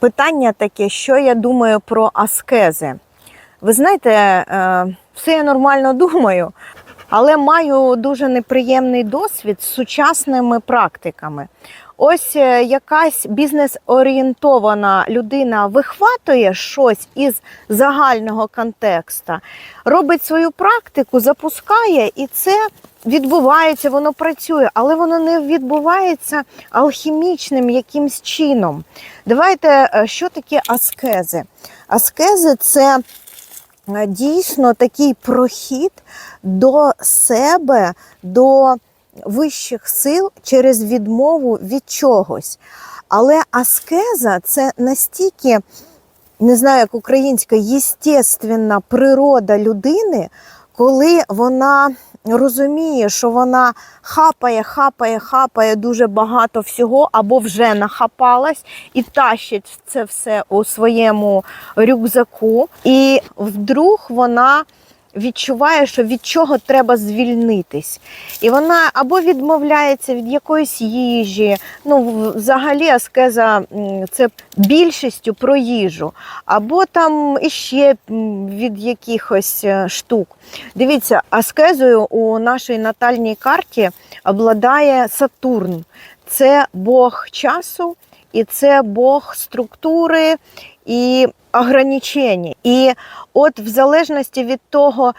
Питання таке, що я думаю про аскези. Ви знаєте, е, все я нормально думаю, але маю дуже неприємний досвід з сучасними практиками. Ось е, якась бізнес-орієнтована людина вихватує щось із загального контексту, робить свою практику, запускає, і це відбувається, воно працює, але воно не відбувається алхімічним якимсь чином. Давайте, е, що таке аскези? Аскези це е, дійсно такий прохід до себе, до вищих сил через відмову від чогось. Але аскеза це настільки, не знаю, як українська, єстественна природа людини, коли вона розуміє, що вона хапає, хапає, хапає дуже багато всього, або вже нахапалась і тащить це все у своєму рюкзаку. І вдруг вона відчуває, що від чого треба звільнитись. І вона або відмовляється від якоїсь їжі. Ну, взагалі, аскеза це більшістю про їжу, або там іще від якихось е, штук. Дивіться, аскезою у нашій натальній карті обладає Сатурн. Це Бог часу, і це Бог структури і ограничень. І от в залежності від того,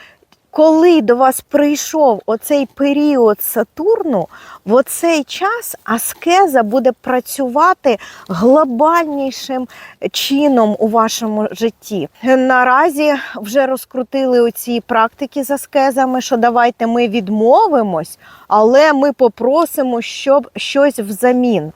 коли до вас прийшов оцей період Сатурну, в оцей час аскеза буде працювати глобальнішим чином у вашому житті. Наразі вже розкрутили оці практики з аскезами, що давайте ми відмовимось, але ми попросимо, щоб щось взамін.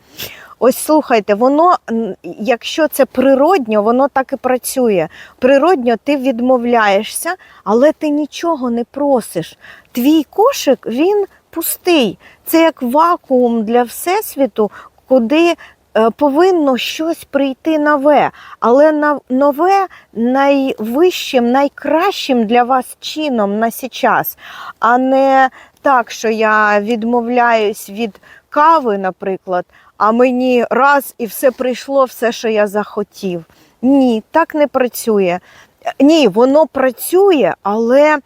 Ось слухайте, воно, якщо це природньо, воно так і працює. Природньо ти відмовляєшся, але ти нічого не просиш. Твій кошик він пустий. Це як вакуум для всесвіту, куди е, повинно щось прийти нове. Але нове найвищим, найкращим для вас чином на сейчас, а не так, що я відмовляюсь від кави, наприклад, а мені раз і все прийшло, все, що я захотів. Ні, так не працює. Ні, воно працює, але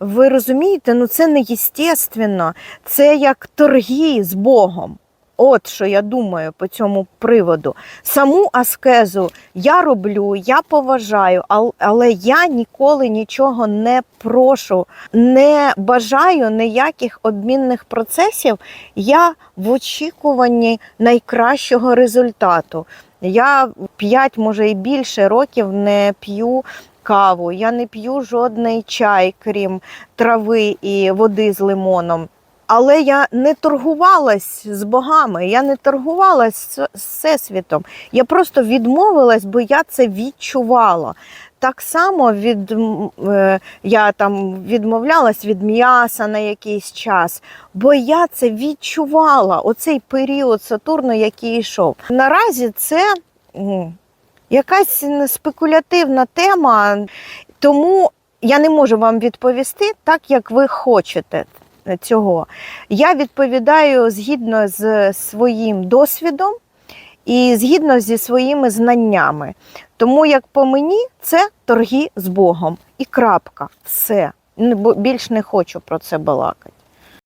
ви розумієте, ну це не єстественно. Це як торги з Богом. От що я думаю по цьому приводу. Саму аскезу я роблю, я поважаю, але я ніколи нічого не прошу, не бажаю ніяких обмінних процесів. Я в очікуванні найкращого результату. Я 5, може і більше років не п'ю каву, я не п'ю жодний чай, крім трави і води з лимоном. Але я не торгувалась з богами, я не торгувалась з всесвітом. Я просто відмовилась, бо я це відчувала. Так само від, е, я там відмовлялась від м'яса на якийсь час, бо я це відчувала, оцей період Сатурну, який йшов. Наразі це якась спекулятивна тема, тому я не можу вам відповісти так, як ви хочете цього. Я відповідаю згідно з своїм досвідом і згідно зі своїми знаннями. Тому, як по мені, це торги з Богом. І крапка. Все. Більш не хочу про це балакати.